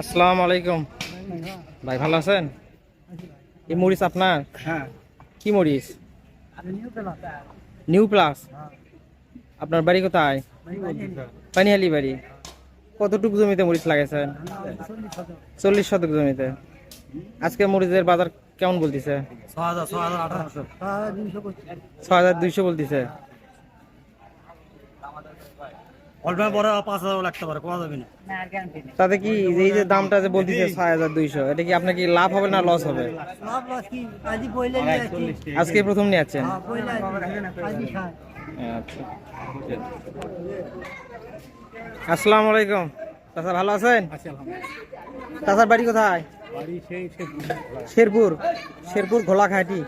আসসালামু আলাইকুম। ভাই ভালো আছেন? এই মরিচ আপনার? হ্যাঁ। কি মরিচ? New plus. আপনার বাড়ি কোথায়? পানিহালি বাড়ি। কতটুকু জমিতে মরিচ লাগাইছেন? চল্লিশ শতক জমিতে। আজকে মরিচের বাজার কেমন বলতেছে? ছ হাজার দুইশো বলতেছে। অল্প পরে পাঁচ হাজার লাগতে পারে কমা যাবে না। তাতে কি এই যে দামটা যে বলতেছে ছয় হাজার দুইশো এটা কি আপনার কি লাভ হবে না লস হবে? আজকে প্রথম নিয়ে যাচ্ছেন? আচ্ছা। আসসালামু আলাইকুম। চাচা ভালো আছেন? চাচার বাড়ি কোথায়? শেরপুর। শেরপুর? ঘোলাঘাটি।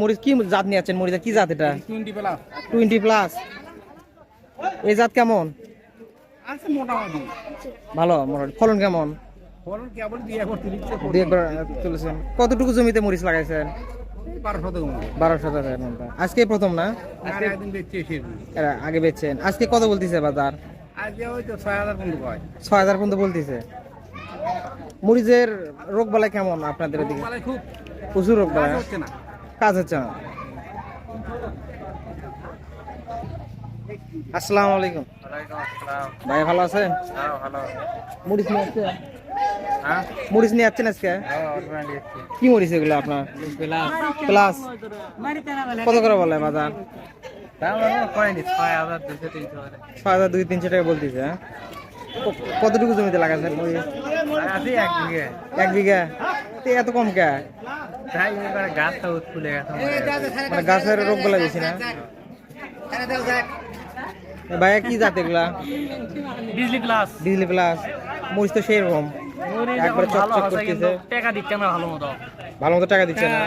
মরিচ কি জাত নিয়ে যাচ্ছেন মরিচের কি জাত এটা? টোয়েন্টি প্লাস এই জাত কেমন? ভালো ফলন কেমন? তুলেছেন কতটুকু জমিতে মরিচ লাগাইছেন? আজকে প্রথম না? আগে বেচছেন। আজকে কত বলতেছে বাজার? আজকে ছয় হাজার ছয় হাজার পর্যন্ত বলতেছে। মরিচের রোগ বালাই কেমন আপনাদের খুব প্রচুর রোগ কাজ বালাই কাজ হচ্ছে না। আসসালামু আলাইকুম। ভাই ভালো আছেন? মরিচ নিয়ে আসছেন? হ্যাঁ? মরিচ নিয়ে যাচ্ছেন আজকে? কি মরিচ এগুলো আপনার? প্লাস। কত করে বলে বাজার? ছয় হাজার দুই তিনশো টাকা বলতেছে হ্যাঁ? কতটুকু জমিতে লাগাচ্ছেন মরিচ এক বিঘা। তো এত কম কে? মানে গাছের রোগগুলা বেশি না? ভাইয়া কি জাত এগুলা? বিজলি প্লাস বিজলি প্লাস মরিচ তো সেই রকম একবারে চকচক করতেছে। টাকা দিচ্ছে না ভালো মতো। ভালো মতো টাকা দিচ্ছে না?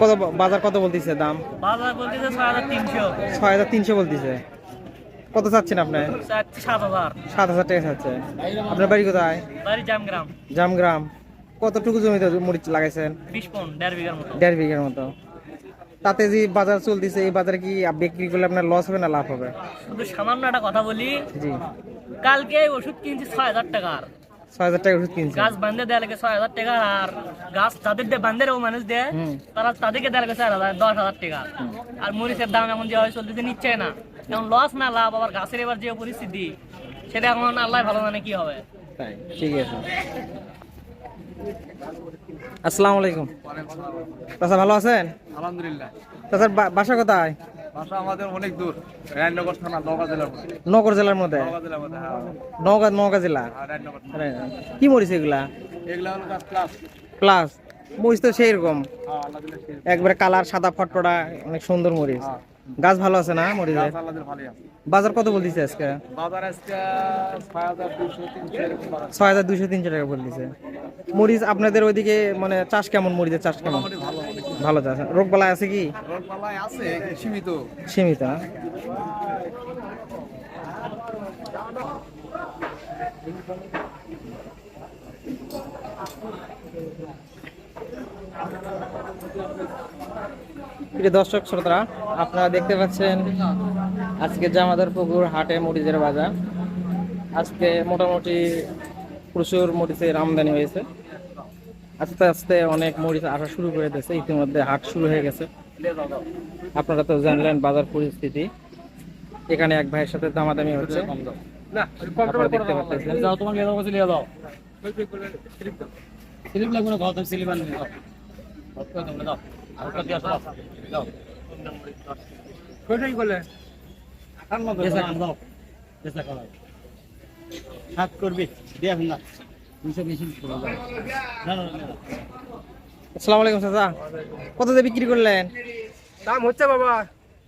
কত বাজার কত বলতেছে দাম? বাজার বলতেছে ছয় হাজার তিনশো। ছয় হাজার তিনশো বলতেছে। কত চাচ্ছেন আপনি? সাত হাজার। টাকা চাচ্ছে। আপনার বাড়ি কোথায়? জামগ্রাম। জামগ্রাম। কতটুকু জমিতে মরিচ লাগাইছেন? দেড় বিঘার মতো। দেড় বিঘার মতো। তাতে যে বাজার চলতেছে এই বাজারে কি বিক্রি করলে আপনার লস হবে না লাভ হবে? শুধু সামান্য একটা কথা বলি। জি। কালকে ওষুধ কিনছি ছয় হাজার টাকার। ছয় হাজার টাকা ওষুধ কিনছে। গাছ বান্ধে দেওয়া লাগে ছয় হাজার টাকা আর গাছ যাদের দিয়ে বান্ধে ও মানুষ দেয় তারা তাদেরকে দেওয়া লাগে চার হাজার দশ হাজার টাকা। আর মরিচের দাম এখন যে হয় চলতেছে নিচ্ছে না। এখন লস না লাভ আবার গাছের এবার যে পরিস্থিতি সেটা এখন আল্লাহ ভালো জানে কি হবে। তাই ঠিক আছে। আসসালামু আলাইকুম। চাচা ভালো আছেন? আলহামদুলিল্লাহ। চাচার বাসা কোথায়? আমাদের অনেক দূর। রায়নগর থানা নগা জেলার মধ্যে। নগর জেলার মধ্যে? নগা জেলার মধ্যে হ্যাঁ। নওগাঁ নওগাঁ জেলা? রায়নগর আরে, কি মরিচ এগুলা? এগুলা হলো গাছ প্লাস। প্লাস। মরিচ তো সেই রকম হ্যাঁ আল্লাহ দিলে সে একবারে কালার সাদা ফটফটা অনেক সুন্দর মরিচ। গাছ ভালো আছে না মরিচের? বাজার কত বলতেছে আজকে? বাজার আজকে ছয় হাজার দুইশো তিনশো টাকা বলতেছে। মরিচ আপনাদের ওইদিকে মানে চাষ কেমন মরিচের চাষ কেমন? ভালো চাষ রোগ বালাই আছে। কি? আছে সীমিত। সীমিত? প্রিয় দর্শক শ্রোতারা আপনারা দেখতে পাচ্ছেন আজকে জামাদার পুকুর হাটে মরিচের বাজার। আজকে মোটামুটি প্রচুর মরিচের আমদানি হয়েছে। আস্তে আস্তে অনেক মরিচ আসা শুরু করে দিয়েছে ইতিমধ্যে হাট শুরু হয়ে গেছে। আপনারা তো জানলেন বাজার পরিস্থিতি। এখানে এক ভাইয়ের সাথে দামাদামি হচ্ছে। দেখতে পাচ্ছেন। স্লিপ লাগবে না ঘর স্লিপ আনবে কয়টাই হাত করবি আসসালামু আলাইকুম চাচা। কত দিয়ে বিক্রি করলেন? দাম হচ্ছে বাবা।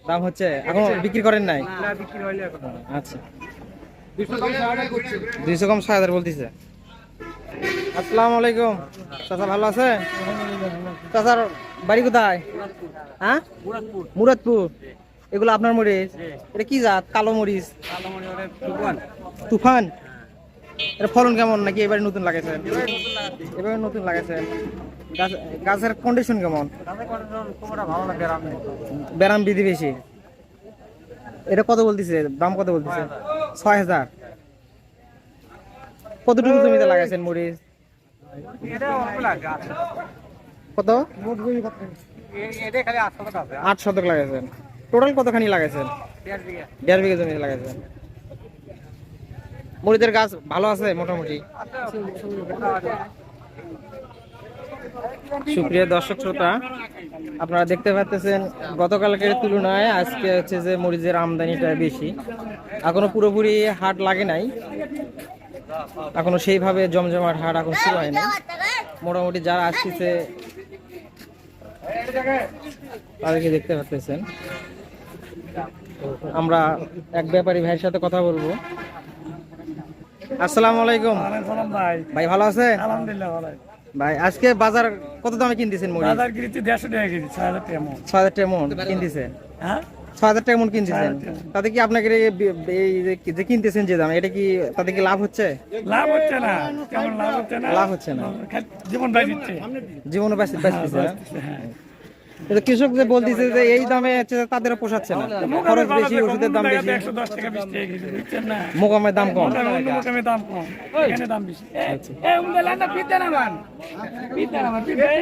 দাম হচ্ছে? এখন বিক্রি করেন নাই? না বিক্রি হয়নি এখন। আচ্ছা। সাড়ে দুইশো কম ছয় হাজার বলতেছে। আসসালামু আলাইকুম। চাচা ভালো আছে? চাচার বাড়ি কোথায়? হ্যাঁ? মুরাদপুর। এগুলো আপনার মরিচ? এটা কি জাত? কালো মরিচ? তুফান? এটা ফলন কেমন? নাকি এবারে নতুন লাগাইছেন এবারে নতুন লাগাইছেন গাছ গাছের কন্ডিশন কেমন? ব্যারাম বিধি বেশি। এটা কত বলতেছে? দাম কত বলতেছে? ছয় হাজার। কতটুকু জমিতে লাগাইছেন মরিচ? কত? আট শতক লাগাইছেন। টোটাল কতখানি লাগাইছেন? দেড় বিঘা। লাগাইছেন। মরিচের গাছ ভালো আছে মোটামুটি? সুপ্রিয় দর্শক শ্রোতা আপনারা দেখতে পাচ্ছেন গতকালকের তুলনায় আজকে হচ্ছে যে মরিচের আমদানিটা বেশি। এখনও পুরোপুরি হাট লাগে নাই। এখনও সেইভাবে জমজমাট হাট এখন শুরু হয় না মোটামুটি যারা আসতেছে তাদেরকে দেখতে পাচ্ছেন। আমরা এক ব্যাপারী ভাইয়ের সাথে কথা বলব। আসসালামু আলাইকুম। ভাই ভালো আছেন? আলহামদুলিল্লাহ ভালো ভাই আজকে বাজার কত দামে কিনতেছেন মরিচ? বাজার গিরিতে দেড়শো টাকা কেজি ছয় হাজার টাকা মন। ছয় হাজার টাকা মন কিনতেছেন? হ্যাঁ? হাজার টাকা মন কিনতেছেন? 6,000 তাতে কি আপনাকে এই যে- কিনতেছেন যে দাম এটা কি তাতে কি লাভ হচ্ছে? লাভ হচ্ছে না। কেমন লাভ হচ্ছে না? লাভ হচ্ছে না। জীবন বাঁচতেছে না? হ্যাঁ কিন্তু কৃষক যে বলতেছে যে এই দামে তাদেরও পোষাচ্ছে না। খরচ বেশি ওষুধের দাম বেশি। মোকামের দাম কম। দাম কম। এখানে দাম বেশি।